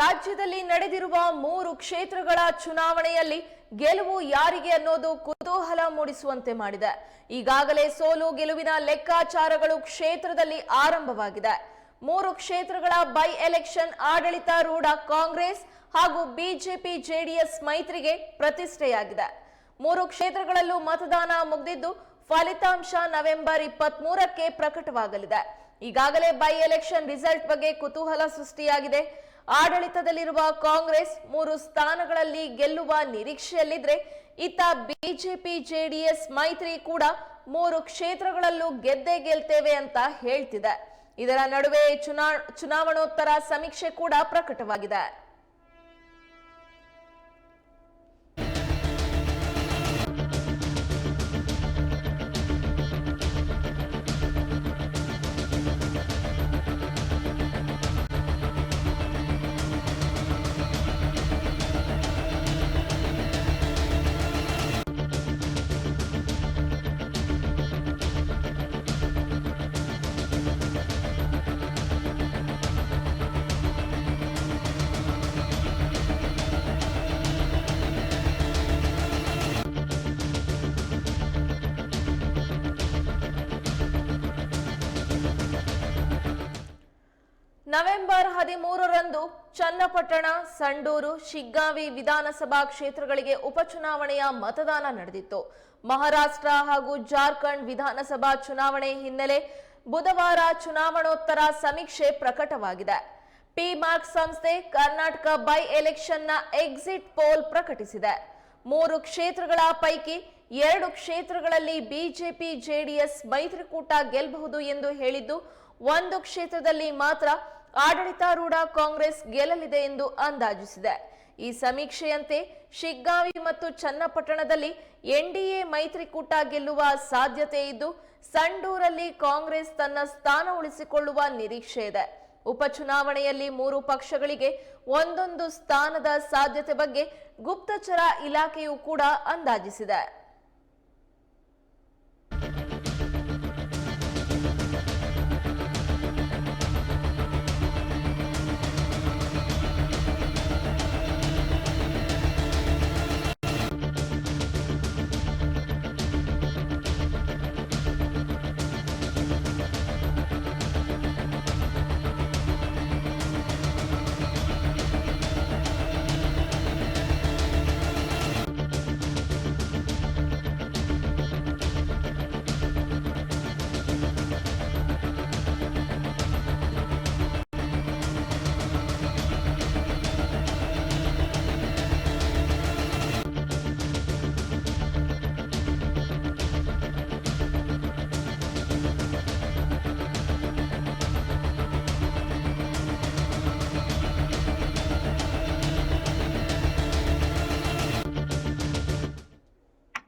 ರಾಜ್ಯದಲ್ಲಿ ನಡೆದಿರುವ ಮೂರು ಕ್ಷೇತ್ರಗಳ ಚುನಾವಣೆಯಲ್ಲಿ ಗೆಲುವು ಯಾರಿಗೆ ಅನ್ನೋದು ಕುತೂಹಲ ಮೂಡಿಸುವಂತೆ ಮಾಡಿದೆ. ಈಗಾಗಲೇ ಸೋಲು ಗೆಲುವಿನ ಲೆಕ್ಕಾಚಾರಗಳು ಕ್ಷೇತ್ರದಲ್ಲಿ ಆರಂಭವಾಗಿದೆ. ಮೂರು ಕ್ಷೇತ್ರಗಳ ಬೈ ಎಲೆಕ್ಷನ್ ಆಡಳಿತಾರೂಢ ಕಾಂಗ್ರೆಸ್ ಹಾಗೂ ಬಿಜೆಪಿ ಜೆಡಿಎಸ್ ಮೈತ್ರಿಗೆ ಪ್ರತಿಷ್ಠೆಯಾಗಿದೆ. ಮೂರು ಕ್ಷೇತ್ರಗಳಲ್ಲೂ ಮತದಾನ ಮುಗಿದಿದ್ದು ಫಲಿತಾಂಶ ನವೆಂಬರ್ ಇಪ್ಪತ್ತ್ ಮೂರಕ್ಕೆ ಪ್ರಕಟವಾಗಲಿದೆ. ಈಗಾಗಲೇ ಬೈ ಎಲೆಕ್ಷನ್ ರಿಸಲ್ಟ್ ಬಗ್ಗೆ ಕುತೂಹಲ ಸೃಷ್ಟಿಯಾಗಿದೆ. ಆಡಳಿತದಲ್ಲಿರುವ ಕಾಂಗ್ರೆಸ್ ಮೂರು ಸ್ಥಾನಗಳಲ್ಲಿ ಗೆಲ್ಲುವ ನಿರೀಕ್ಷೆಯಲ್ಲಿದ್ರೆ ಇತ್ತ ಬಿಜೆಪಿ, ಜೆಡಿಎಸ್, ಮೈತ್ರಿ ಕೂಡ ಮೂರು ಕ್ಷೇತ್ರಗಳಲ್ಲೂ ಗೆದ್ದೇ ಗೆಲ್ತೇವೆ ಅಂತ ಹೇಳ್ತಿದೆ. ಇದರ ನಡುವೆ ಚುನಾ, ಚುನಾವಣೋತ್ತರ ಸಮೀಕ್ಷೆ ಕೂಡ ಪ್ರಕಟವಾಗಿದೆ. ನವೆಂಬರ್ ಹದಿಮೂರರಂದು ಚನ್ನಪಟ್ಟಣ, ಸಂಡೂರು, ಶಿಗ್ಗಾವಿ ವಿಧಾನಸಭಾ ಕ್ಷೇತ್ರಗಳಿಗೆ ಉಪಚುನಾವಣೆಯ ಮತದಾನ ನಡೆದಿತ್ತು. ಮಹಾರಾಷ್ಟ್ರ ಹಾಗೂ ಜಾರ್ಖಂಡ್ ವಿಧಾನಸಭಾ ಚುನಾವಣೆ ಹಿನ್ನೆಲೆ ಬುಧವಾರ ಚುನಾವಣೋತ್ತರ ಸಮೀಕ್ಷೆ ಪ್ರಕಟವಾಗಿದೆ. ಪಿ ಮಾರ್ಕ್ ಸಂಸ್ಥೆ ಕರ್ನಾಟಕ ಬೈ ಎಲೆಕ್ಷನ್ನ ಎಕ್ಸಿಟ್ ಪೋಲ್ ಪ್ರಕಟಿಸಿದೆ. ಮೂರು ಕ್ಷೇತ್ರಗಳ ಪೈಕಿ ಎರಡು ಕ್ಷೇತ್ರಗಳಲ್ಲಿ ಬಿಜೆಪಿ, ಜೆಡಿಎಸ್ ಮೈತ್ರಿಕೂಟ ಗೆಲ್ಲಬಹುದು ಎಂದು ಹೇಳಿದ್ದು, ಒಂದು ಕ್ಷೇತ್ರದಲ್ಲಿ ಮಾತ್ರ ಆಡಳಿತಾರೂಢ ಕಾಂಗ್ರೆಸ್ ಗೆಲ್ಲಲಿದೆ ಎಂದು ಅಂದಾಜಿಸಿದೆ. ಈ ಸಮೀಕ್ಷೆಯಂತೆ ಶಿಗ್ಗಾವಿ ಮತ್ತು ಚನ್ನಪಟ್ಟಣದಲ್ಲಿ ಎನ್ಡಿಎ ಮೈತ್ರಿಕೂಟ ಗೆಲ್ಲುವ ಸಾಧ್ಯತೆ ಇದ್ದು, ಸಂಡೂರಲ್ಲಿ ಕಾಂಗ್ರೆಸ್ ತನ್ನ ಸ್ಥಾನ ಉಳಿಸಿಕೊಳ್ಳುವ ನಿರೀಕ್ಷೆ ಇದೆ. ಉಪಚುನಾವಣೆಯಲ್ಲಿ ಮೂರು ಪಕ್ಷಗಳಿಗೆ ಒಂದೊಂದು ಸ್ಥಾನದ ಸಾಧ್ಯತೆ ಬಗ್ಗೆ ಗುಪ್ತಚರ ಇಲಾಖೆಯು ಕೂಡ ಅಂದಾಜಿಸಿದೆ.